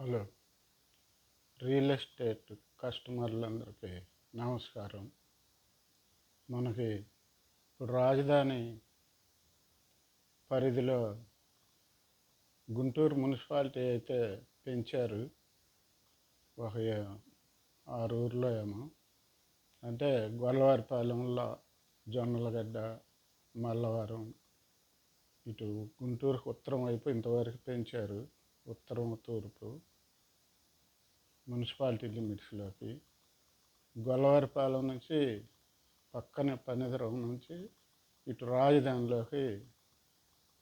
Hello. Real estate కస్టమర్లందరికీ నమస్కారం. మనకి ఇప్పుడు రాజధాని పరిధిలో గుంటూరు మున్సిపాలిటీ అయితే పెంచారు. ఒక ఆరు ఊర్లో ఏమో. అంటే గొల్లవారిపాలెంలో జొన్నలగడ్డ మల్లవరం ఇటు గుంటూరుకు ఉత్తరం వైపు ఇంతవరకు పెంచారు. ఉత్తరం తూర్పు మున్సిపాలిటీ లిమిట్స్లోకి గొల్లవారిపాలెం నుంచి పక్కనే పనిదరం నుంచి ఇటు రాజధానిలోకి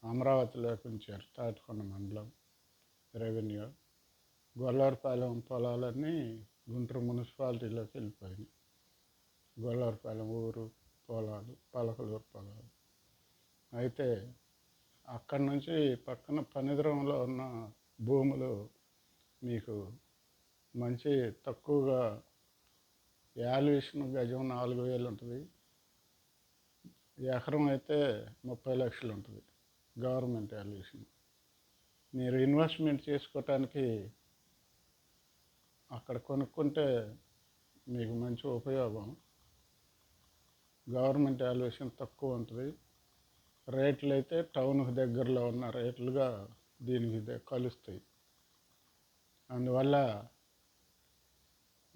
అమరావతిలోకి ఉంచారు తాటికొండ మండలం రెవెన్యూ. గొల్లవారిపాలెం పొలాలన్నీ గుంటూరు మున్సిపాలిటీలోకి వెళ్ళిపోయినాయి. గొల్లవారిపాలెం ఊరు పొలాలు పలకలూరు పొలాలు. అయితే అక్కడి నుంచి పక్కన పనిదిరంలో ఉన్న భూములు మీకు మంచి తక్కువగా వాల్యుయేషన్ గజం నాలుగు వేలు ఉంటుంది. ఎకరం అయితే ముప్పై లక్షలు ఉంటుంది గవర్నమెంట్ వాల్యుయేషన్ మీరు ఇన్వెస్ట్మెంట్ చేసుకోవటానికి అక్కడ కొనుక్కుంటే మీకు మంచి ఉపయోగం. గవర్నమెంట్ వాల్యుయేషన్ తక్కువ ఉంటుంది. రేట్లు అయితే టౌన్కి దగ్గరలో ఉన్న రేట్లుగా దీనికి కలుస్తాయి. అందువల్ల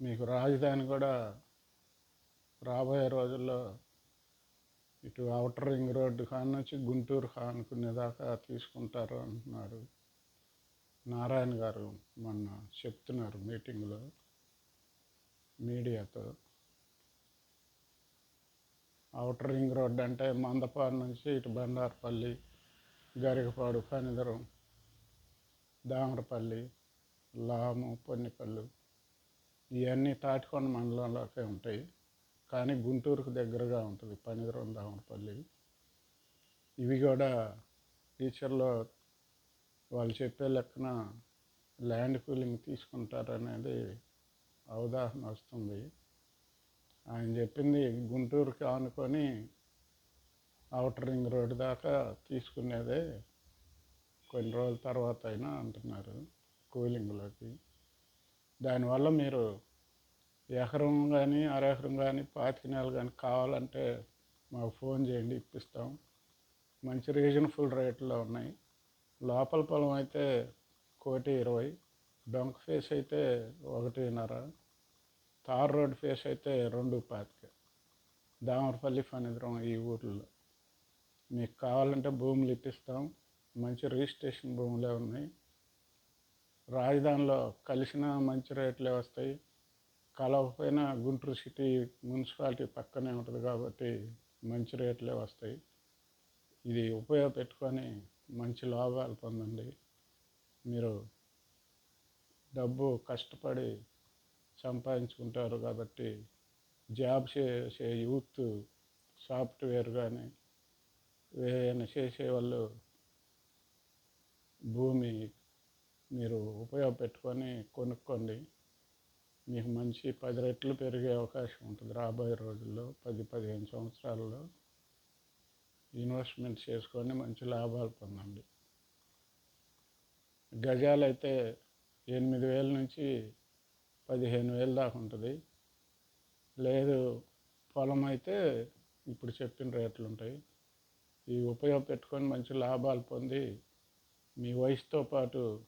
మీకు రాజధాని కూడా రాబోయే రోజుల్లో ఇటు అవుటర్ రింగ్ రోడ్డు ఖాన్ నుంచి గుంటూరు అనుకునేదాకా తీసుకుంటారు అంటున్నారు. నారాయణ గారు మొన్న చెప్తున్నారు మీటింగ్లో మీడియాతో. అవుటర్ రింగ్ రోడ్ అంటే మందపాడు నుంచి ఇటు బండారపల్లి గరికపాడు పనిదరం దామరపల్లి లాము పొన్నికల్లు ఇవన్నీ తాటికొండ మండలంలోకే ఉంటాయి. కానీ గుంటూరుకు దగ్గరగా ఉంటుంది పనిదరం దామరపల్లి. ఇవి కూడా టీచర్లో వాళ్ళు చెప్పే లెక్కన ల్యాండ్ కూలింగ్ తీసుకుంటారనేది అవగాహన వస్తుంది. ఆయన చెప్పింది గుంటూరుకి ఆనుకొని అవుటర్ రింగ్ రోడ్డు దాకా తీసుకునేదే కొన్ని రోజుల తర్వాత అయినా అంటున్నారు కూలింగ్లోకి. దానివల్ల మీరు ఎకరం కానీ అరెకరం కానీ పాతిక నెలలు కానీ కావాలంటే మాకు ఫోన్ చేయండి ఇప్పిస్తాం. మంచి రీజనబుల్ రేట్లో ఉన్నాయి. లోపల పొలం అయితే కోటి ఇరవై డొంక ఫేస్ అయితే ఒకటిన్నర తార్ రోడ్ ఫేస్ అయితే రెండు పాతిక. దామరపల్లి ఫణిద్రం ఈ ఊర్లో. మీకు కావాలంటే భూములు ఇప్పిస్తాం. మంచి రిజిస్ట్రేషన్ భూములే ఉన్నాయి. రాజధానిలో కలిసిన మంచి రేట్లే వస్తాయి. కలవపోయిన గుంటూరు సిటీ మున్సిపాలిటీ పక్కనే ఉంటుంది కాబట్టి మంచి రేట్లే వస్తాయి. ఇది ఉపయోగపెట్టుకొని మంచి లాభాలు పొందండి. మీరు డబ్బు కష్టపడి సంపాదించుకుంటారు కాబట్టి జాబ్ చేసే యూత్ సాఫ్ట్వేర్ కానీ ఏదైనా చేసే వాళ్ళు భూమి మీరు ఉపయోగపెట్టుకొని కొనుక్కోండి. మీకు మంచి పది రెట్లు పెరిగే అవకాశం ఉంటుంది రాబోయే రోజుల్లో పది పదిహేను సంవత్సరాల్లో. ఇన్వెస్ట్మెంట్ చేసుకొని మంచి లాభాలు పొందండి. గజాలు అయితే ఎనిమిది వేల నుంచి పదిహేను వేలు దాకా ఉంటుంది. లేదు పొలం అయితే ఇప్పుడు చెప్పిన రేట్లు ఉంటాయి. ఇవి ఉపయోగపెట్టుకొని మంచి లాభాలు పొంది మీ వయసుతో పాటు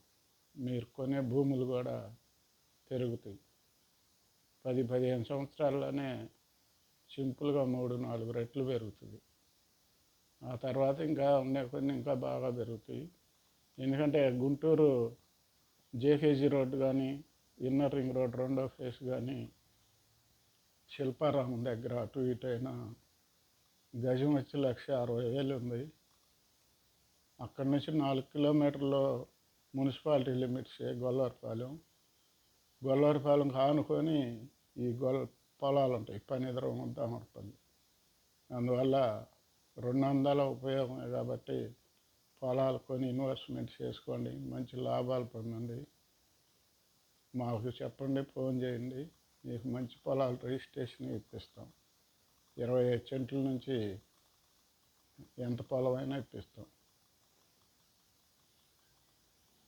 మీరు కొనే భూములు కూడా పెరుగుతాయి. పది పదిహేను సంవత్సరాల్లోనే సింపుల్గా మూడు నాలుగు రెట్లు పెరుగుతుంది. ఆ తర్వాత ఇంకా ఉండే కొన్ని ఇంకా బాగా పెరుగుతాయి. ఎందుకంటే గుంటూరు జేకేజీ రోడ్డు కానీ ఇన్నర్ రింగ్ రోడ్ రెండో ఫేస్ కానీ శిల్పారామం దగ్గర అటు ఇటు అయినా గజం వచ్చి లక్ష అరవై వేలు ఉంది. అక్కడి నుంచి నాలుగు కిలోమీటర్లు మున్సిపాలిటీ లిమిట్స్ గొల్లవారిపాలెం. గొల్లవారిపాలెం కానుకొని ఈ గొల్ల పొలాలు ఉంటాయి పనిదిరం దామరపల్లి అందువల్ల రెండు వందల ఉపయోగమే కాబట్టి పొలాలు కొని ఇన్వెస్ట్మెంట్ చేసుకోండి మంచి లాభాలు పొందండి. మాకు చెప్పండి ఫోన్ చేయండి మీకు మంచి పొలాలు రిజిస్ట్రేషన్ ఇప్పిస్తాం. ఇరవై ఐదు సెంట్ల నుంచి ఎంత పొలమైనా ఇప్పిస్తాం.